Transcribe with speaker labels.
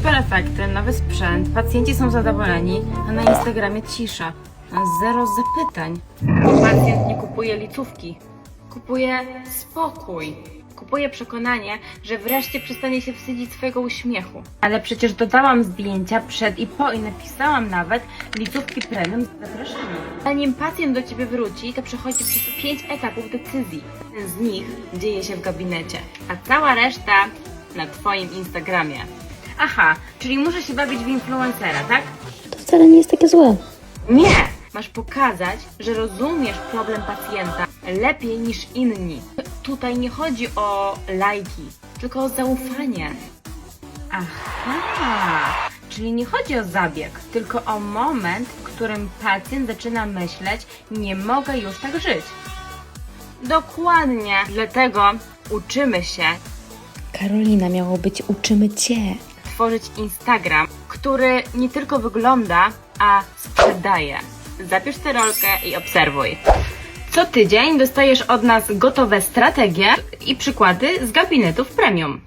Speaker 1: super efekty, nowy sprzęt, pacjenci są zadowoleni, a na Instagramie cisza. Zero zapytań. Pacjent nie kupuje licówki. Kupuje spokój. Kupuje przekonanie, że wreszcie przestanie się wstydzić swojego uśmiechu. Ale przecież dodałam zdjęcia przed i po i napisałam nawet licówki premium zapraszamy. Zanim pacjent do Ciebie wróci, to przechodzi przez pięć etapów decyzji. Jeden z nich dzieje się w gabinecie, a cała reszta na Twoim Instagramie. Aha, czyli muszę się bawić w influencera, tak?
Speaker 2: To wcale nie jest takie złe.
Speaker 1: Nie! Masz pokazać, że rozumiesz problem pacjenta lepiej niż inni. Tutaj nie chodzi o lajki, tylko o zaufanie. Aha! Czyli nie chodzi o zabieg, tylko o moment, w którym pacjent zaczyna myśleć, nie mogę już tak żyć. Dokładnie. Dlatego uczymy się
Speaker 2: Karolina, miało być uczymy cię.
Speaker 1: Tworzyć Instagram, który nie tylko wygląda, a sprzedaje. Zapisz tę rolkę i obserwuj. Co tydzień dostajesz od nas gotowe strategie i przykłady z gabinetów premium.